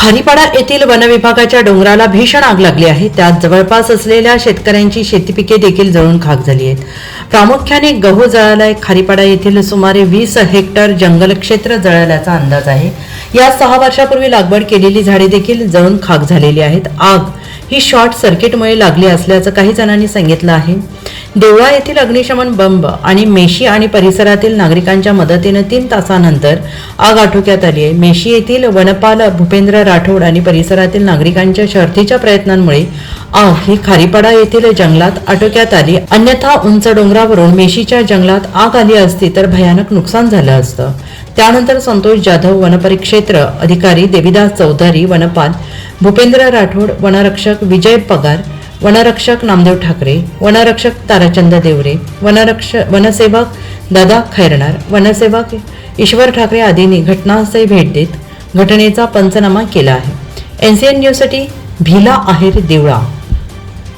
खारीपाडा येथील वनविभागाच्या डोंगराला भीषण आग लागली आहे. त्यात जवळपास असलेल्या शेतकऱ्यांची शेतीपिके देखील जळून खाक झाली आहेत. प्रामुख्याने गहू जळालाय. खारीपाडा येथील सुमारे वीस हेक्टर जंगल क्षेत्र जळाल्याचा अंदाज आहे. या सहा वर्षापूर्वी लागवड केलेली झाडे देखील जळून खाक झालेली आहेत. आग ही शॉर्ट सर्किटमुळे लागली असल्याचं काही जणांनी सांगितलं आहे. देवळा येथील अग्निशमन बंब आणि मेशी आणि परिसरातील नागरिकांच्या मदतीनं तीन तासानंतर आग आटोक्यात आली आहे. मेशी येथील वनपाल भूपेंद्र राठोड आणि परिसरातील नागरिकांच्या शर्थीच्या प्रयत्नांमुळे आग ही खारीपाडा येथील जंगलात आटोक्यात आली. अन्यथा उंच डोंगरावरून मेशीच्या जंगलात आग आली असती तर भयानक नुकसान झालं असतं. त्यानंतर संतोष जाधव वनपरिक्षेत्र अधिकारी देविदास चौधरी वनपाल भूपेंद्र राठोड वनरक्षक विजय पगार वनरक्षक नामदेव ठाकरे वनरक्षक ताराचंद देवरे वनरक्ष वनसेवक दादा खैरणार वनसेवक ईश्वर ठाकरे आदींनी घटनास्थळी भेट देत घटनेचा पंचनामा केला आहे. एन सी एन न्यूजसाठी भिला आहेर देवळा.